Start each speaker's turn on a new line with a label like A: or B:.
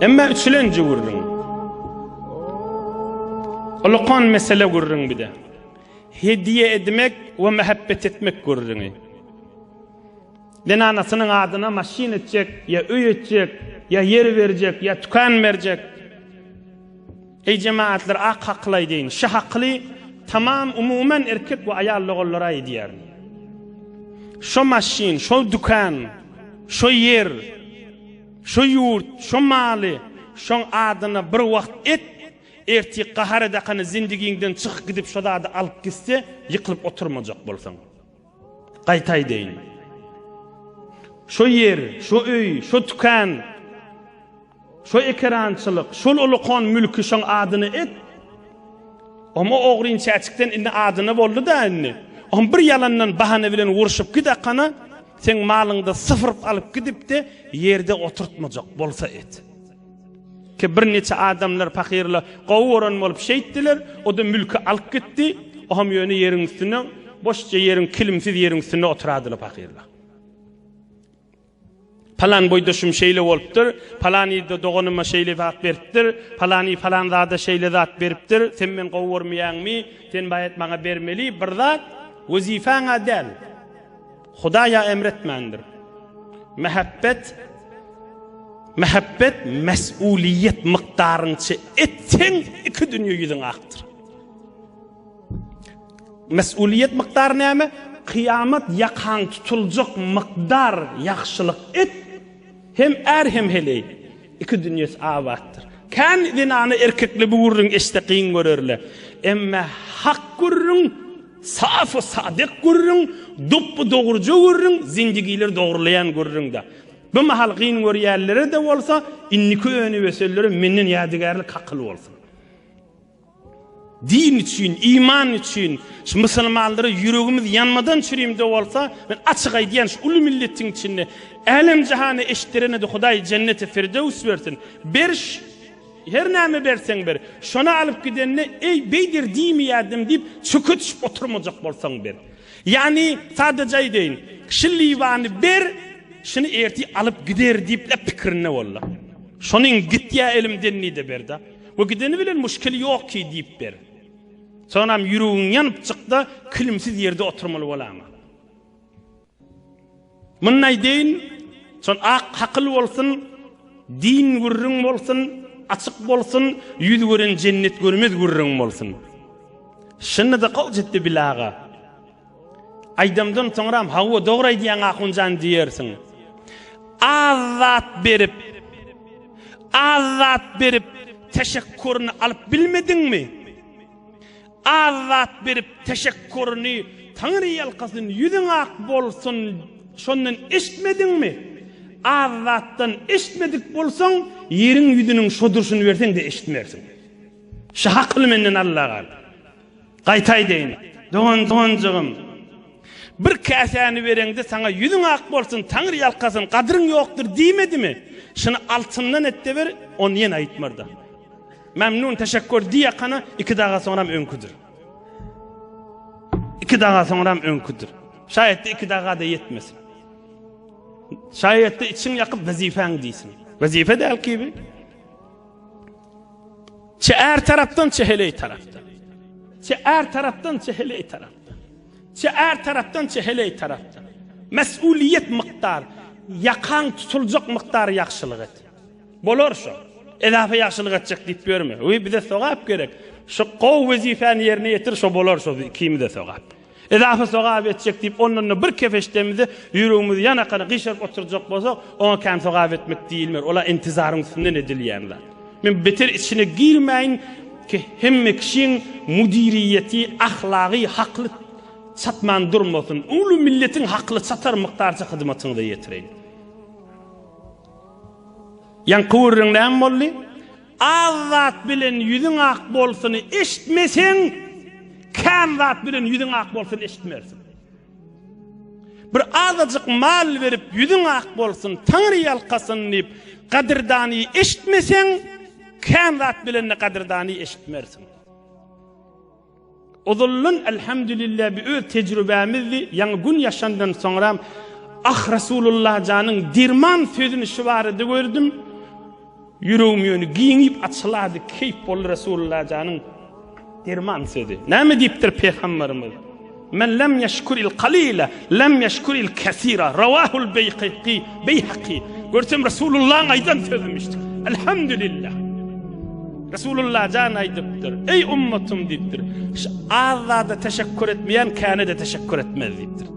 A: Emma üçlenci gurrun. Olukon mesele gurrun bir de. Hediye etmek ve mehabbet etmek gurrunu. Den anasının adına maşin edecek, ya öy edecek, ya yer verecek, ya tükan verecek. Ey cemaatler ak haklay deyin. Şu haklı tamam umumen erkek ve ayal loğullara ediyer. Şu maşin, şu dükkan, şu yer, şu yurt, şu mali, şu adına bir vaqt et, erti qahar edaqani zindigiңden çıqıp gidip şodady alıp gitse, yıkılıp oturmayacak bolsaň. Qaytay deyin. Şu yer, şu öy, şu tükan, şu ekrançılık, şu ulukon mülkü şu adyny et. Ama oğrin açykdan indi adyny boldy da indi. On bir yalandan bahane bilen urşyp gidaqana, sen malyňda sıfır alıp gidip de yerde oturtmajak bolsa et. Ki bir neçe adamlar fakirle gowuran bolup şeýtdiler, o da mülkü alıp gitdi. Oham ýöne ýeriň üstüne, boşça ýeriň kilimsiz ýeriň üstüne oturadylar fakirler. Palan boyda şum şeyle bolupdyr, palany da dogonuma şeyle zat beripdir, palany falan zada şeyle zat beripdir. Sen men gowurmaýanmy, sen bayat maňa bermeli bir zat wazifaňa däl. Hudaýa emretmendir. Mehabbet Mehabbet mesuliyet miktarınçı etsen iki dünya yüzün aktır. Mesuliyet miktarı näme? Kıyamet yakan tutulacak miktar yakşılık et hem er hem heley. İki dünyası avattır. Kan dinanı erkekli bu vurun isteqin görürle. Emme hak görürün, safı sadık görürün, doğrucu görürün, zindigiler doğrulayan görürün da. Bu mahal qiyin görýärleri de bolsa, inniki önü veselleri menin ýadygarlyk hakly bolsun. Din için, iman için, şu musulmanları yüreğimiz yanmadan çürüyüm de olsa, ben açık aydiyen şu ulu milletin içinde, elem cihanı eşitlerine de Huday cenneti firdevs versin. Ber, her nami bersen ber, şona alıp gidenine, ey beydir deyip, çökü düşüp oturmayacak bolsan ber. Yani sadece deyin, kişiliğini ber, şunu erti alıp gider deyip de pikirine valla. Şonun git ya elimden ni de ber da. Bu gideni bilen muşkili yok ki deyip ber. Sonra yürüğün yanıp çıktı, kilimsiz yerde oturmalı bolama. Munnay deyin, son ak hakıl olsun, din gurrun bolsun, açık bolsun, yüz gören cennet görmez gurrun bolsun. Şunu da kol ciddi bilaga. Aydamdan sonra hava doğray diyen akuncan diyersin. Azat berip, azat berip, teşekkürünü alıp bilmedin mi? Azat berip teşekkürünü Tanrı yalkasın yüzün ak bolsun şondan işitmedin? Azattan işitmedik bolsan yerin yüzünün şodurşunu versen de işitmersin. Şahaklı menden Allah'a. Qaytay deyin. Doğan doğancığım. Bir kasani verende sana yüzün ak bolsun Tanrı yalkasın kadrın yoktur diymedi mi? Şunu altından et de ver onu yen aytmarda. Memnun teşekkür diye kana iki dağa sonra önküdür. İki dağa sonra önküdür. Şayet de iki dağa da yetmesin. Şayet de için yakıp vazifen deysin. Vazife de gibi. Çe er taraftan çe hele taraftan. Çe er taraftan çe hele taraftan. Çe er taraftan çe hele taraftan. Mesuliyet miktar, yakan tutulacak miktar yakşılık et. Bolor şu. Edafa yaxşılık etjek dip görme. Uy bize sogap gerek. Şu qov vazifani yerine yetir şu bolar şu kimi de sogap. Edafa soğab etjek dip onunla bir kefeştemizi yüreğimizi yana kana gışarıp oturacak bolsa ona kam soğab etmek değilmer. Ola intizarımsından edilyenler. Men beter içine girmeyin ki hemme kişinin müdiriyeti, ahlaki, haklı satman durmasın. Ulu milletin haklı çatar miktarca hizmetini de yetireyin. Yan kıvırın ne bolli Azat bilen yüzün ak bolsunu eşitmesen Kän zat bilen yüzün ak bolsun eşitmersin. Bir azıcık mal verip yüzün ak bolsun, Tanrı yalkasın deyip kadirdani eşitmesen, kän zat bilen ne kadirdani eşitmersin. Uzullun elhamdülillah bir öz tecrübemizdi. Yani gün yaşandan sonra ah Resulullah canın dirman sözünü şu vardı gördüm. Yüreğim yönü giyinip açıladı. Keyif bol Resulullah canın درمان سده نامدي بتر پیغمبر مد من لم يشكر القليل لم يشكر الكثير رواه البيقي بيحقي قلتم رسول الله أيضا سözmüştür الحمد لله Resulullah can aydıptır. Ey ummetim deyiptir. Azza da teşekkür etmeyen kâne de teşekkür etmez deyiptir.